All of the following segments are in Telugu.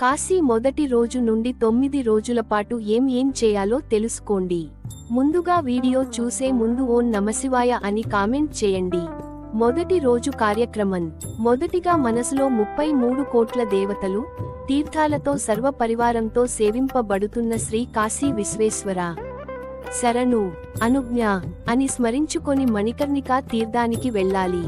కాశీ మొదటి రోజు నుండి తొమ్మిది రోజుల పాటు ఏం ఏం చేయాలో తెలుసుకోండి. ముందుగా వీడియో చూసే ముందు ఓం నమశివాయ అని కామెంట్ చేయండి. మొదటి రోజు కార్యక్రమం. మొదటిగా మనసులో ముప్పై మూడు కోట్ల దేవతలు తీర్థాలతో సర్వ పరివారంతో సేవింపబడుతున్న శ్రీ కాశీ విశ్వేశ్వర. శరణు అనుజ్ఞ అని స్మరించుకొని మణికర్ణికా తీర్థానికి వెళ్ళాలి.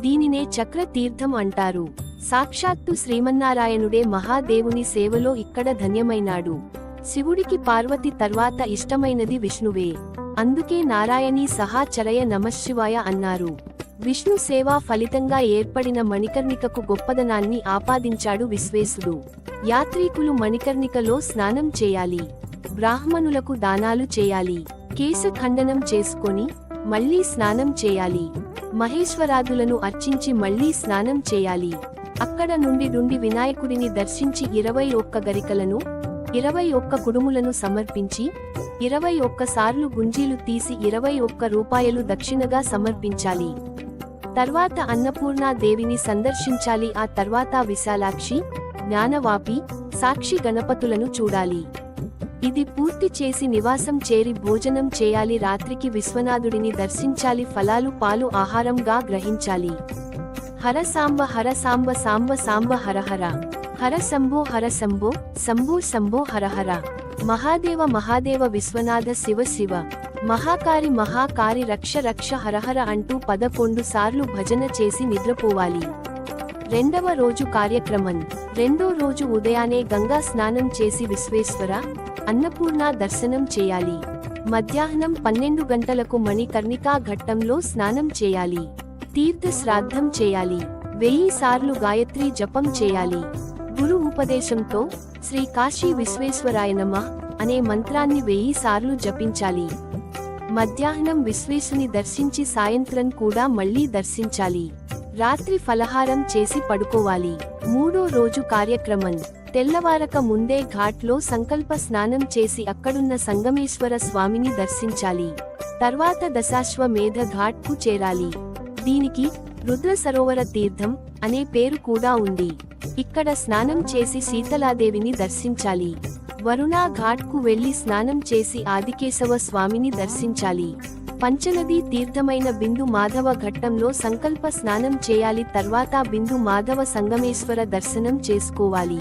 దీనినే చక్ర తీర్థం అంటారు. సాక్షాత్తు శ్రీమన్నారాయణుడే మహాదేవుని సేవలో ఇక్కడ ధన్యమైనాడు. శివుడికి పార్వతి తర్వాత ఇష్టమైనది విష్ణువే. అందుకే నారాయణీ సహా చరయ నమశివాయ అన్నారు. విష్ణు సేవా ఫలితంగా ఏర్పడిన మణికర్ణికకు గొప్పదనాన్ని ఆపాదించాడు విశ్వేశుడు. యాత్రీకులు మణికర్ణికలో స్నానం చేయాలి. బ్రాహ్మణులకు దానాలు చేయాలి. కేశ ఖండనం చేసుకొని మళ్ళీ స్నానం చేయాలి. మహేశ్వరాదులను అర్చించి మళ్ళీ స్నానం చేయాలి. అక్కడ నుండి నుండి వినాయకుడిని దర్శించి ఇరవై ఒక్క గరికలను ఇరవై ఒక్క కుడుములను సమర్పించి ఇరవై ఒక్క సార్లు గుంజీలు తీసి ఇరవై ఒక్క రూపాయలు దక్షిణగా సమర్పించాలి. తర్వాత అన్నపూర్ణా దేవిని సందర్శించాలి. ఆ తర్వాత విశాలాక్షి జ్ఞానవాపి సాక్షి గణపతులను చూడాలి. ఇది పూర్తి చేసి నివాసం చేరి భోజనం చేయాలి. రాత్రికి విశ్వనాథుడిని దర్శించాలి. ఫలాలు పాలు ఆహారంగా గ్రహించాలి. హర సాంబ హర సాంబ సాంబ సాంబ హర హర. హర శంభో హర శంభో శంభో శంభో హర హర. మహాదేవ మహాదేవ విశ్వనాథ శివ శివ. మహాకారి మహాకారి రక్ష రక్ష హరహర అంటూ పదకొండు సార్లు భజన చేసి నిద్రపోవాలి. రెండవ రోజు కార్యక్రమం. రెండో రోజు ఉదయానే గంగా స్నానం చేసి విశ్వేశ్వర అన్నపూర్ణ దర్శనం చేయాలి. మధ్యాహ్నం పన్నెండు గంటలకు మణికర్ణికా ఘట్టంలో స్నానం చేయాలి. తీర్థ శ్రాద్ధం చేయాలి. వెయ్యి సార్లు గాయత్రి జపం చేయాలి. గురు ఉపదేశంతో శ్రీ కాశీ విశ్వేశ్వరాయ అనే మంత్రాన్ని వెయ్యి సార్లు జపించాలి. మధ్యాహ్నం విశ్వేశుని దర్శించి సాయంత్రం కూడా మళ్ళీ దర్శించాలి. రాత్రి ఫలహారం చేసి పడుకోవాలి. మూడో రోజు కార్యక్రమం. తెల్లవారక ముందే ఘాట్లో సంకల్ప స్నానం చేసి అక్కడున్న సంగమేశ్వర స్వామిని దర్శించాలి. తర్వాత దశాశ్వమేధ ఘాట్కు చేరాలి. దీనికి రుద్ర సరోవర తీర్థం అనే పేరు కూడా ఉంది. ఇక్కడ స్నానం చేసి శీతలాదేవిని దర్శించాలి. వరుణా ఘాట్కు వెళ్ళి స్నానం చేసి ఆదికేశవ స్వామిని దర్శించాలి. పంచనదీ తీర్థమైన బిందు మాధవ ఘట్టంలో సంకల్ప స్నానం చేయాలి. తర్వాత బిందు మాధవ సంగమేశ్వర దర్శనం చేసుకోవాలి.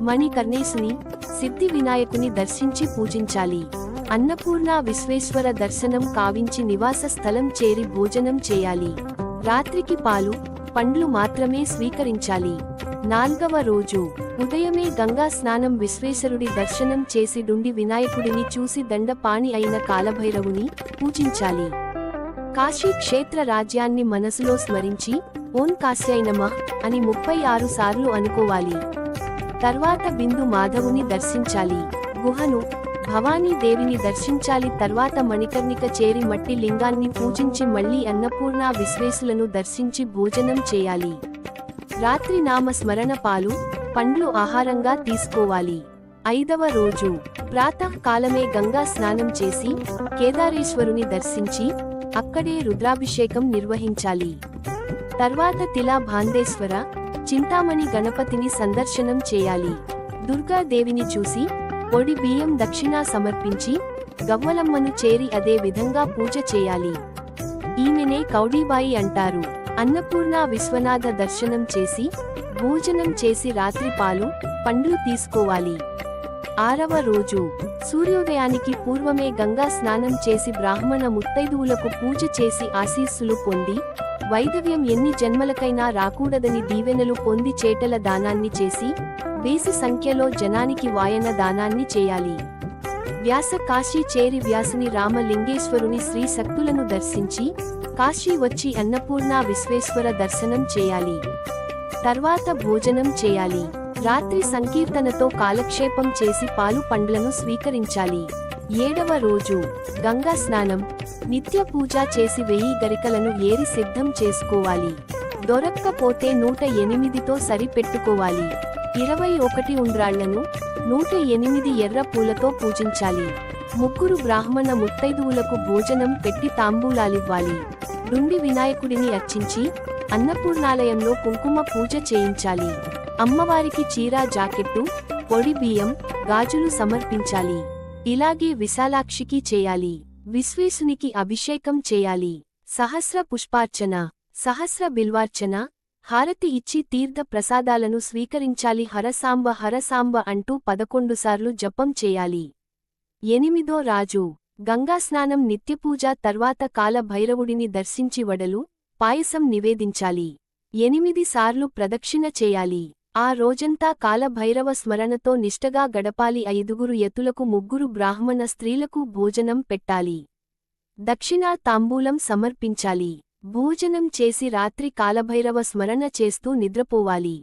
మణికర్ణేశుని సిద్ధి వినాయకుని దర్శించి పూజించాలి. అన్నపూర్ణ విశ్వేశ్వర దర్శనం కావించి నివాస స్థలం చేరి భోజనం చేయాలి. రాత్రికి పాలు పండ్లు మాత్రమే స్వీకరించాలి. నాల్గవ రోజు. ఉదయమే గంగా స్నానం విశ్వేశ్వరుడి దర్శనం చేసి డుండి వినాయకుడిని చూసి దండపాణి అయిన కాలభైరవుని పూజించాలి. కాశీ క్షేత్ర రాజ్యాన్ని మనసులో స్మరించి ఓం కాశ్యైనమ అని ముప్పై ఆరు సార్లు అనుకోవాలి. తర్వాత బిందు మాధవుని దర్శించాలి. గుహను భవానీ దేవిని దర్శించాలి. తర్వాత మణికర్ణిక చేరి మట్టి లింగాన్ని పూజించి మళ్ళీ అన్నపూర్ణ విశ్వేశులను దర్శించి భోజనం చేయాలి. రాత్రి నామ స్మరణ పాలు పండ్లు ఆహారంగా తీసుకోవాలి. ఐదవ రోజు ప్రాతకాలమే గంగా స్నానం చేసి కేదారేశ్వరుని దర్శించి అక్కడే రుద్రాభిషేకం నిర్వహించాలి. తర్వాత తిలా భాందేశ్వర చింతామణి గణపతిని సందర్శనం చేయాలి. దుర్గాదేవిని చూసి పొడి బియ్యం దక్షిణ సమర్పించి గవ్వలమ్మను చేరి అదే విధంగా పూజ చేయాలి. ఈమెనే కౌడీబాయి అంటారు. అన్నపూర్ణ విశ్వనాథ దర్శనం చేసి భోజనం చేసి రాత్రి పాలు పండ్లు తీసుకోవాలి. ఆరవ రోజు. సూర్యోదయానికి పూర్వమే గంగా స్నానం చేసి బ్రాహ్మణ ముత్తైదువులకు పూజ చేసి ఆశీస్సులు పొంది వైధవ్యం ఎన్ని జన్మలకైనా రాకూడదని దీవెనలు పొంది చేటల దానాన్ని చేసి వేసి సంఖ్యలో జనానికి వాయన దానాన్ని చేయాలి. వ్యాస కాశీ చేరి వ్యాసుని రామలింగేశ్వరుని శ్రీ శక్తులను దర్శించి కాశీ వచ్చి అన్నపూర్ణ విశ్వేశ్వర దర్శనం చేయాలి. తర్వాత భోజనం చేయాలి. రాత్రి సంకీర్తనతో కాలక్షేపం చేసి పాలు పండ్లను స్వీకరించాలి. ఏడవ రోజు గంగా స్నానం నిత్య పూజ చేసి వెయ్యి గరికలను ఏరి సిద్ధం చేసుకోవాలి. దొరక్కపోతే నూట ఎనిమిదితో సరిపెట్టుకోవాలి. ఇరవై ఒకటి ఉండ్రాళ్ళను నూట ఎనిమిది ఎర్ర పూలతో పూజించాలి. ముగ్గురు బ్రాహ్మణ ముత్తైదువులకు భోజనం పెట్టి తాంబూలాలివ్వాలి. డుండి వినాయకుడిని అర్చించి అన్నపూర్ణాలయంలో కుంకుమ పూజ చేయించాలి. అమ్మవారికి చీర జాకెట్టు పొడి బియ్యం గాజులు సమర్పించాలి. ఇలాగే విశాలాక్షికి చేయాలి విశ్వేశునికి అభిషేకం చేయాలి. సహస్ర పుష్పార్చన సహస్ర బిల్వార్చన హారతి ఇచ్చి తీర్థ ప్రసాదాలను స్వీకరించాలి. హరసాంబ హరసాంబ అంటూ పదకొండుసార్లు జపం చేయాలి. ఎనిమిదో రాజు గంగాస్నానం నిత్యపూజ తర్వాత కాల భైరవుడిని దర్శించి వడలు పాయసం నివేదించాలి. ఎనిమిది సార్లు ప్రదక్షిణ చేయాలి. ఆ రోజంతా కాలభైరవ స్మరణతో నిష్టగా గడపాలి ఐదుగురు యతులకు ముగ్గురు బ్రాహ్మణ స్త్రీలకు భోజనం పెట్టాలి. దక్షిణా తాంబూలం సమర్పించాలి. భోజనం చేసి రాత్రి కాలభైరవ స్మరణ చేస్తూ నిద్రపోవాలి.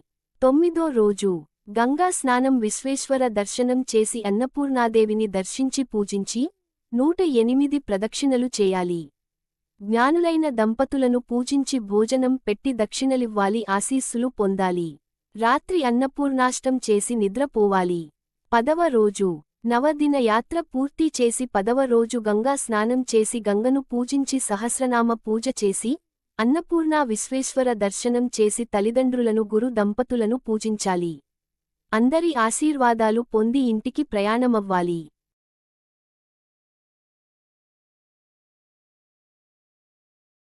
తొమ్మిదో రోజు. గంగా స్నానం విశ్వేశ్వర దర్శనం చేసి అన్నపూర్ణాదేవిని దర్శించి పూజించి నూట ఎనిమిది ప్రదక్షిణలు చేయాలి. జ్ఞానులైన దంపతులను పూజించి భోజనం పెట్టి దక్షిణలివ్వాలి ఆశీస్సులు పొందాలి. రాత్రి అన్నపూర్ణాష్టం చేసి నిద్రపోవాలి. పదవ రోజు. నవదిన యాత్ర పూర్తి చేసి పదవ రోజు గంగా స్నానం చేసి గంగను పూజించి సహస్రనామ పూజ చేసి అన్నపూర్ణ విశ్వేశ్వర దర్శనం చేసి తల్లిదండ్రులను గురు దంపతులను పూజించాలి. అందరి ఆశీర్వాదాలు పొంది ఇంటికి ప్రయాణమవ్వాలి.